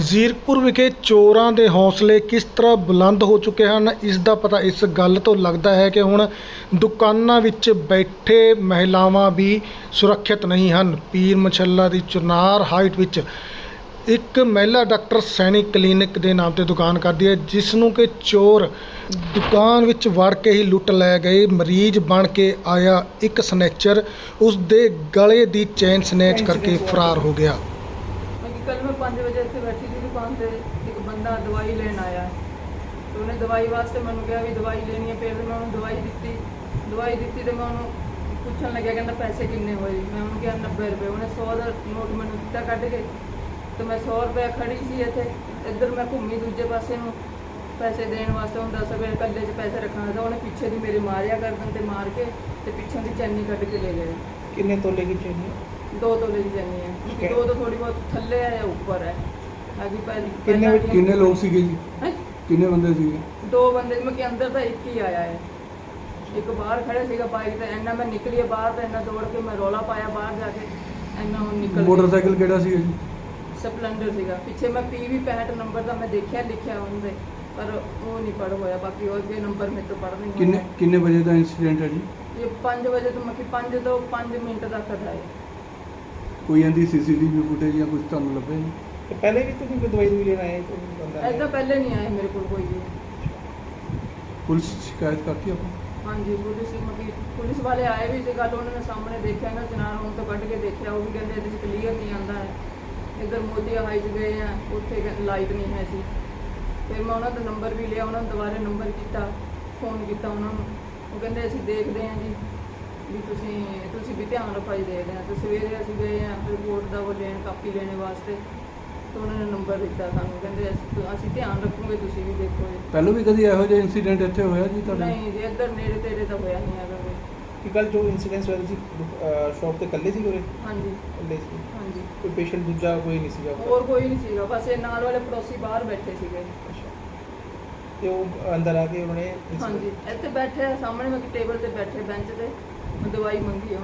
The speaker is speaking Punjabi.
ਜ਼ੀਰਕਪੁਰ ਵਿਖੇ ਚੋਰਾਂ ਦੇ ਹੌਸਲੇ ਕਿਸ ਤਰ੍ਹਾਂ ਬੁਲੰਦ ਹੋ ਚੁੱਕੇ ਹਨ? ਇਸ ਦਾ ਪਤਾ ਇਸ ਗੱਲ ਤੋਂ ਲੱਗਦਾ ਹੈ ਕਿ ਹੁਣ ਦੁਕਾਨਾਂ ਵਿੱਚ ਬੈਠੇ ਮਹਿਲਾਵਾਂ ਵੀ ਸੁਰੱਖਿਅਤ ਨਹੀਂ ਹਨ। ਪੀਰ ਮਛੱਲਾ ਦੀ ਚੁਨਾਰ ਹਾਈਟ ਵਿੱਚ ਇੱਕ ਮਹਿਲਾ ਡਾਕਟਰ ਸੈਣੀ ਕਲੀਨਿਕ ਦੇ ਨਾਮ ਤੇ ਦੁਕਾਨ ਕਰਦੀ ਹੈ, ਜਿਸ ਨੂੰ ਕਿ ਚੋਰ ਦੁਕਾਨ ਵਿੱਚ ਵੜ ਕੇ ਹੀ ਲੁੱਟ ਲੈ ਗਏ। ਮਰੀਜ਼ ਬਣ ਕੇ ਆਇਆ ਇੱਕ ਸਨੈਚਰ ਉਸ ਦੇ ਗਲੇ ਦੀ ਚੈਨ ਸਨੈਚ ਕਰਕੇ ਫਰਾਰ ਹੋ ਗਿਆ। ਕੱਲ ਮੈਂ 5 ਵਜੇ ਇੱਥੇ ਬੈਠੀ ਸੀ ਦੁਕਾਨ ਤੇ, ਇੱਕ ਬੰਦਾ ਦਵਾਈ ਲੈਣ ਆਇਆ। ਤੇ ਉਹਨੇ ਦਵਾਈ ਵਾਸਤੇ ਮੈਨੂੰ ਕਿਹਾ ਵੀ ਦਵਾਈ ਲੈਣੀ ਹੈ, ਫਿਰ ਮੈਂ ਉਹਨੂੰ ਦਵਾਈ ਦਿੱਤੀ। ਦਵਾਈ ਦਿੱਤੀ ਤੇ ਮੈਂ ਉਹਨੂੰ ਪੁੱਛਣ ਲੱਗਿਆ, ਕਹਿੰਦਾ ਪੈਸੇ ਕਿੰਨੇ ਹੋਏ? ਮੈਂ ਉਹਨੂੰ ਕਿਹਾ 90 ਰੁਪਏ। ਉਹਨੇ 100 ਦਾ ਨੋਟ ਮੈਨੂੰ ਦਿੱਤਾ ਕੱਢ ਕੇ। ਤੇ ਮੈਂ 100 ਰੁਪਏ ਖੜੀ ਸੀ ਇੱਥੇ। ਇੱਧਰ ਮੈਂ ਘੁੰਮੀ ਦੂਜੇ ਪਾਸੇ ਨੂੰ। ਪੈਸੇ ਦੇਣ ਵਾਸਤੇ ਉਹਨੂੰ 10 ਰੁਪਏ ਕੱਲੇ 'ਚ ਪੈਸੇ ਰੱਖਣਾ ਤਾਂ ਉਹਨੇ ਪਿੱਛੇ ਦੀ ਮੇਰੇ ਮਾਰਿਆ ਕਰਦਨ ਤੇ ਮਾਰ ਕੇ ਤੇ ਪਿੱਛੋਂ ਦੀ ਚੈਨੀ ਕੱਢ ਕੇ ਲੈ ਲਿਆ ਕਿੰਨੇ ਤੋਲੇ ਦੀ ਚੈਨੀ? ਦੋ ਤੋਲੇ ਦੀ ਚੈਨੀ ਹੈ. ਦੋ ਤੋਂ ਥੋੜੀ ਬਹੁਤ ਥੱਲੇ ਹੈ ਜਾਂ ਉੱਪਰ ਹੈ। ਅਗੀ ਪਹਿਲੀ ਕਿੰਨੇ ਕਿੰਨੇ ਲੋਕ ਸੀਗੇ ਜੀ? ਕਿੰਨੇ ਬੰਦੇ ਸੀਗੇ? ਦੋ ਬੰਦੇ ਜਿਵੇਂ ਕਿ ਅੰਦਰ ਤਾਂ ਇੱਕ ਹੀ ਆਇਆ ਹੈ। ਇੱਕ ਬਾਹਰ ਖੜੇ ਸੀਗਾ ਬਾਈਕ ਤੇ ਇੰਨਾ ਮੈਂ ਨਿਕਲੀ ਬਾਹਰ ਤੇ ਇੰਨਾ ਦੌੜ ਕੇ ਮੈਂ ਰੋਲਾ ਪਾਇਆ ਬਾਹਰ ਜਾ ਕੇ ਇੰਨਾ ਉਹ ਨਿਕਲ। ਮੋਟਰਸਾਈਕਲ ਕਿਹੜਾ ਸੀਗਾ ਜੀ? ਸਪਲੈਂਡਰ ਸੀਗਾ। ਪਿੱਛੇ ਮੈਂ ਪੀਵੀ 65 ਨੰਬਰ ਦਾ ਮੈਂ ਦੇਖਿਆ ਲਿਖਿਆ ਉਹਦੇ ਪਰ ਉਹ ਨਹੀਂ ਪੜ ਹੋਇਆ। ਬਾਕੀ ਉਹ ਅੱਗੇ ਨੰਬਰ ਮੇਰੇ ਤੋਂ ਪੜ ਨਹੀਂ ਕਿੰਨੇ ਕਿੰਨੇ ਵਜੇ ਦਾ ਇਨਸੀਡੈਂਟ ਹੈ ਜੀ? ਇਹ 5 ਵਜੇ ਤੋਂ ਮੈਂ ਕਿ 5 ਤੋਂ 5 ਮਿੰਟ ਤੱਕ ਦਾ ਹੈ। ਕੋਈ ਇਹਦੀ ਸੀਸੀਟੀਵੀ ਫੁਟੇਜ ਜਾਂ ਕੁਝ ਤੁਹਾਨੂੰ ਲੱਭਿਆ ਜੀ ਤੇ ਪਹਿਲੇ ਵੀ ਤੁਸੀਂ ਕੋਈ ਦਵਾਈ ਦੂਈ ਲੈਣ ਆਏ ਕੋਈ ਬੰਦਾ? ਐਦਾਂ ਪਹਿਲੇ ਨਹੀਂ ਆਏ ਮੇਰੇ ਕੋਲ ਕੋਈ ਵੀ। ਪੁਲਿਸ ਸ਼ਿਕਾਇਤ ਕਰਤੀ ਆਪਾਂ? ਹਾਂਜੀ ਪੁਲਿਸ ਮਕੀ ਪੁਲਿਸ ਵਾਲੇ ਆਏ ਵੀ ਸੀ ਗੱਲ ਉਹਨਾਂ ਨੇ ਸਾਹਮਣੇ ਦੇਖਿਆ ਨਾ ਚਨਾਰ ਰੂਮ ਤੋਂ ਕੱਢ ਕੇ ਦੇਖਿਆ ਉਹ ਵੀ ਕਹਿੰਦੇ ਇਹਦੇ 'ਚ ਕਲੀਅਰ ਨਹੀਂ ਆਂਦਾ ਹੈ। ਇੱਧਰ ਮੋਦੀ ਹਾਈ 'ਚ ਗਏ ਆ ਉੱਥੇ ਲਾਈਟ ਨਹੀਂ ਹੈ ਸੀ। ਫਿਰ ਮੈਂ ਉਹਨਾਂ ਦਾ ਨੰਬਰ ਵੀ ਲਿਆ ਉਹਨਾਂ ਨੂੰ ਦੁਬਾਰਾ ਨੰਬਰ ਕੀਤਾ ਫੋਨ ਕੀਤਾ ਉਹਨਾਂ ਨੂੰ। ਉਹ ਕਹਿੰਦੇ ਅਸੀਂ ਦੇਖਦੇ ਹਾਂ ਜੀ। ਵੀ ਤੁਸੀਂ ਤੁਸੀਂ ਵੀ ਧਿਆਨ ਰੱਖੋ ਜੀ ਦੇਖਦੇ ਹਾਂ ਤੇ। ਸਵੇਰੇ ਅਸੀਂ ਗਏ ਆ ਰਿਪੋਰਟ ਦਾ ਉਹ ਲੈਣ ਕਾਪੀ ਲੈਣੇ ਵਾਸਤੇ। ਤੇ ਉਹਨਾਂ ਨੇ ਨੰਬਰ ਦਿੱਤਾ ਸਾਨੂੰ ਕਹਿੰਦੇ ਅਸੀਂ ਅਸੀਂ ਧਿਆਨ ਰੱਖੂਗੇ ਤੁਸੀਂ ਵੀ ਦੇਖੋ ਜੀ ਪਹਿਲਾਂ ਵੀ ਕਦੀ ਇਹੋ ਜਿਹਾ ਇਨਸੀਡੈਂਟ ਇੱਥੇ ਹੋਇਆ ਜੀ ਤੁਹਾਡੇ? ਨਹੀਂ ਜੀ ਇੱਧਰ ਨੇੜੇ ਤੇੜੇ ਤਾਂ ਹੋਇਆ ਨਹੀਂ ਹੈਗਾ ਕੋਈ। ਕਿ ਕੱਲ ਜੋ ਇਨਸੀਡੈਂਸ ਹੋਇਆ ਸੀ ਸ਼ਾਪ ਤੇ ਇਕੱਲੇ ਸੀ ਉਰੇ? ਹਾਂਜੀ। ਇਕੱਲੇ ਸੀ? ਹਾਂਜੀ। ਕੋਈ ਪੇਸ਼ੈਂਟ ਦੂਜਾ ਕੋਈ ਨਹੀਂ ਸੀਗਾ? ਹੋਰ ਕੋਈ ਨਹੀਂ ਸੀਗਾ ਬਸ ਇਹ ਨਾਲ ਵਾਲੇ ਪੜੋਸੀ ਬਾਹਰ ਬੈਠੇ ਸੀਗੇ। ਅੱਛਾ। ਤੇ ਉਹ ਅੰਦਰ ਆ ਕੇ ਉਹਨਾਂ ਹਾਂਜੀ ਇੱਥੇ ਬੈਠੇ ਆ, ਸਾਹਮਣੇ ਮੈਂ ਟੇਬਲ ਤੇ ਬੈਠੇ ਬੈਂਚ ਤੇ। ਦਵਾਈ ਮੰਗੀ ਆ